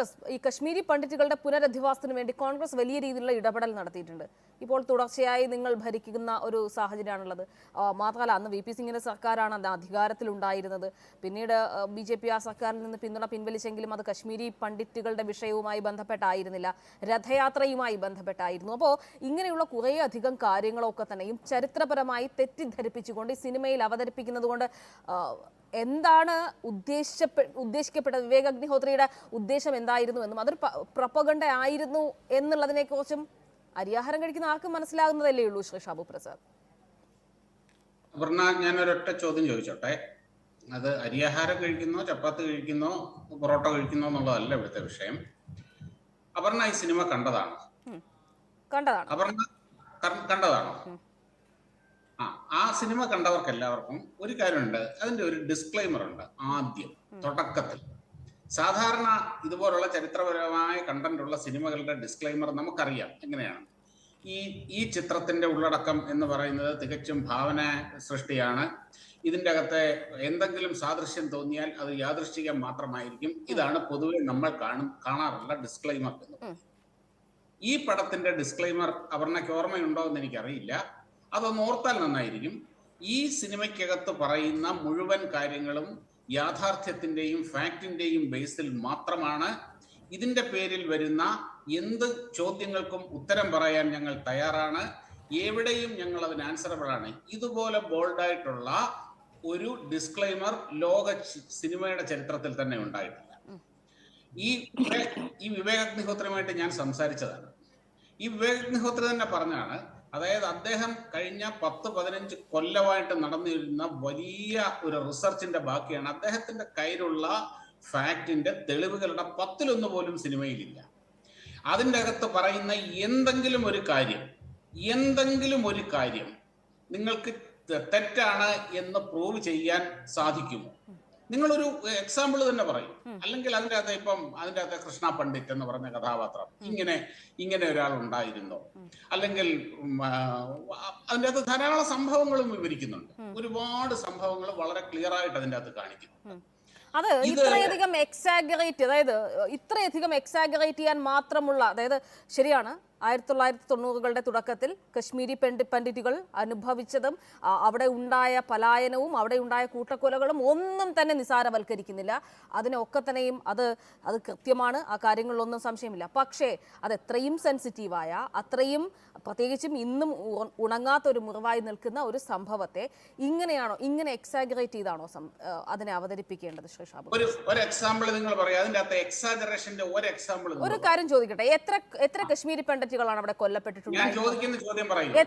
കോൺഗ്രസ് ഈ കശ്മീരി പണ്ഡിറ്റുകളുടെ പുനരധിവാസത്തിന് വേണ്ടി കോൺഗ്രസ് വലിയ രീതിയിലുള്ള ഇടപെടൽ നടത്തിയിട്ടുണ്ട്. ഇപ്പോൾ തുടർച്ചയായി നിങ്ങൾ ഭരിക്കുന്ന ഒരു സാഹചര്യമാണുള്ളത്. മാത്രമല്ല അന്ന് വി പി സിംഗിന്റെ സർക്കാരാണ് അന്ന് അധികാരത്തിലുണ്ടായിരുന്നത്. പിന്നീട് ബി ജെ പി ആ സർക്കാരിൽ നിന്ന് പിന്തുണ പിൻവലിച്ചെങ്കിലും അത് കശ്മീരി പണ്ഡിറ്റുകളുടെ വിഷയവുമായി ബന്ധപ്പെട്ടായിരുന്നില്ല. രഥയാത്രയുമായി ബന്ധപ്പെട്ടായിരുന്നു. അപ്പോൾ ഇങ്ങനെയുള്ള കുറേ അധികം കാര്യങ്ങളൊക്കെ തന്നെയും ചരിത്രപരമായി തെറ്റിദ്ധരിപ്പിച്ചുകൊണ്ട് ഈ സിനിമയിൽ അവതരിപ്പിക്കുന്നത് കൊണ്ട് എന്താണ് ഉദ്ദേശിച്ചപ്പെ ഉദ്ദേശിക്കപ്പെട്ട വിവേക് അഗ്നിഹോത്രിയുടെ ഉദ്ദേശം എന്തായിരുന്നു എന്നും അതൊരു പ്രൊപ്പഗണ്ട ആയിരുന്നു എന്നുള്ളതിനെ കുറിച്ചും അരിയാഹാരം കഴിക്കുന്ന ആർക്കും മനസ്സിലാകുന്നതല്ലേ ഉള്ളൂ ശ്രീ ഷാബു പ്രസാദ്? അപർണ ഞാൻ ഒരൊറ്റ ചോദ്യം ചോദിച്ചോട്ടെ. അത് അരിയാഹാരം കഴിക്കുന്നോ ചപ്പാത്തി കഴിക്കുന്നോ പൊറോട്ട കഴിക്കുന്നോ എന്നുള്ളതല്ല ഇവിടുത്തെ വിഷയം. അപർണ ഈ സിനിമ കണ്ടതാണ്? കണ്ടതാണ്? അപർണ കണ്ടതാണോ? സിനിമ കണ്ടവർക്ക് എല്ലാവർക്കും ഒരു കാര്യമുണ്ട്. അതിന്റെ ഒരു ഡിസ്ക്ലൈമർ ഉണ്ട് ആദ്യം തുടക്കത്തിൽ. സാധാരണ ഇതുപോലുള്ള ചരിത്രപരമായ കണ്ടന്റ് ഉള്ള സിനിമകളുടെ ഡിസ്ക്ലൈമർ നമുക്കറിയാം. എങ്ങനെയാണ്? ഈ ഈ ചിത്രത്തിന്റെ ഉള്ളടക്കം എന്ന് പറയുന്നത് തികച്ചും ഭാവന സൃഷ്ടിയാണ്. ഇതിന്റെ അകത്തെ എന്തെങ്കിലും സാദൃശ്യം തോന്നിയാൽ അത് യാദൃശ്ചികം മാത്രമായിരിക്കും. ഇതാണ് പൊതുവെ നമ്മൾ കാണും കാണാറുള്ള ഡിസ്ക്ലൈമർ എന്ന് ഈ പടത്തിന്റെ ഡിസ്ക്ലൈമർ അവർണയ്ക്ക് ഓർമ്മയുണ്ടോ എന്ന് എനിക്കറിയില്ല. അതൊന്ന് ഓർത്താൽ നന്നായിരിക്കും. ഈ സിനിമയ്ക്കകത്ത് പറയുന്ന മുഴുവൻ കാര്യങ്ങളും യാഥാർത്ഥ്യത്തിന്റെയും ഫാക്ടിന്റെയും ബേസിൽ മാത്രമാണ്. ഇതിന്റെ പേരിൽ വരുന്ന എന്ത് ചോദ്യങ്ങൾക്കും ഉത്തരം പറയാൻ ഞങ്ങൾ തയ്യാറാണ്. എവിടെയും ഞങ്ങൾ അതിന് ആൻസറബിൾ ആണ്. ഇതുപോലെ ബോൾഡായിട്ടുള്ള ഒരു ഡിസ്ക്ലൈമർ ലോക സിനിമയുടെ ചരിത്രത്തിൽ തന്നെ ഉണ്ടായിട്ടില്ല. ഈ ഈ വിവേക് അഗ്നിഹോത്രയുമായിട്ട് ഞാൻ സംസാരിച്ചതാണ്. ഈ വിവേകഗ്നിഹോത്ര തന്നെ പറഞ്ഞാണ് അതായത് അദ്ദേഹം കഴിഞ്ഞ പത്ത് പതിനഞ്ച് കൊല്ലമായിട്ട് നടന്നിരുന്ന വലിയ ഒരു റിസർച്ചിന്റെ ബാക്കിയാണ്. അദ്ദേഹത്തിന്റെ കയ്യിലുള്ള ഫാക്ടിന്റെ തെളിവുകളുടെ പത്തിലൊന്ന് പോലും സിനിമയിലില്ല. അതിന്റെ അകത്ത് പറയുന്ന എന്തെങ്കിലും ഒരു കാര്യം എന്തെങ്കിലും ഒരു കാര്യം നിങ്ങൾക്ക് തെറ്റാണ് എന്ന് പ്രൂവ് ചെയ്യാൻ സാധിക്കുമോ? നിങ്ങളൊരു എക്സാമ്പിൾ തന്നെ പറയും. അല്ലെങ്കിൽ അതിന്റെ അകത്ത് ഇപ്പം അതിന്റെ അകത്ത് കൃഷ്ണ പണ്ഡിറ്റ് എന്ന് പറഞ്ഞ കഥാപാത്രം ഇങ്ങനെ ഇങ്ങനെ ഒരാൾ ഉണ്ടായിരുന്നു. അല്ലെങ്കിൽ അതിന്റെ അകത്ത് ധാരാളം സംഭവങ്ങളും വിവരിക്കുന്നുണ്ട്. ഒരുപാട് സംഭവങ്ങൾ വളരെ ക്ലിയർ ആയിട്ട് അതിന്റെ അകത്ത് കാണിക്കുന്നു അത് ഇത്രയധികം എക്സാഗറേറ്റ് അതായത് ഇത്രയധികം എക്സാഗറേറ്റ് ചെയ്യാൻ മാത്രമുള്ള അതായത് ശരിയാണ് ആയിരത്തി തൊള്ളായിരത്തി തൊണ്ണൂറുകളുടെ തുടക്കത്തിൽ കശ്മീരി പെണ്ഡി പണ്ഡിറ്റുകൾ അനുഭവിച്ചതും അവിടെ ഉണ്ടായ പലായനവും അവിടെ ഉണ്ടായ കൂട്ടക്കൊലകളും ഒന്നും തന്നെ നിസാരവൽക്കരിക്കുന്നില്ല. അതിനൊക്കെ തന്നെയും അത് അത് കൃത്യമാണ്. ആ കാര്യങ്ങളിലൊന്നും സംശയമില്ല. പക്ഷേ അത് എത്രയും സെൻസിറ്റീവായ അത്രയും പ്രത്യേകിച്ചും ഇന്നും ഉണങ്ങാത്ത ഒരു മുറിവായി നിൽക്കുന്ന ഒരു സംഭവത്തെ ഇങ്ങനെയാണോ ഇങ്ങനെ എക്സാഗറേറ്റ് ചെയ്താണോ അതിനെ അവതരിപ്പിക്കേണ്ടത് ശ്രീ ഷാബു? ഒരു ഒരു എക്സാമ്പിൾ നിങ്ങൾ പറയാം. അതിന്റെ ഒരു എക്സാമ്പിൾ ഒരു കാര്യം ചോദിക്കട്ടെ. എത്ര എത്ര കശ്മീരി പണ്ഡിറ്റുകളാണ് അവിടെ കൊല്ലപ്പെട്ടിട്ടുള്ളത്.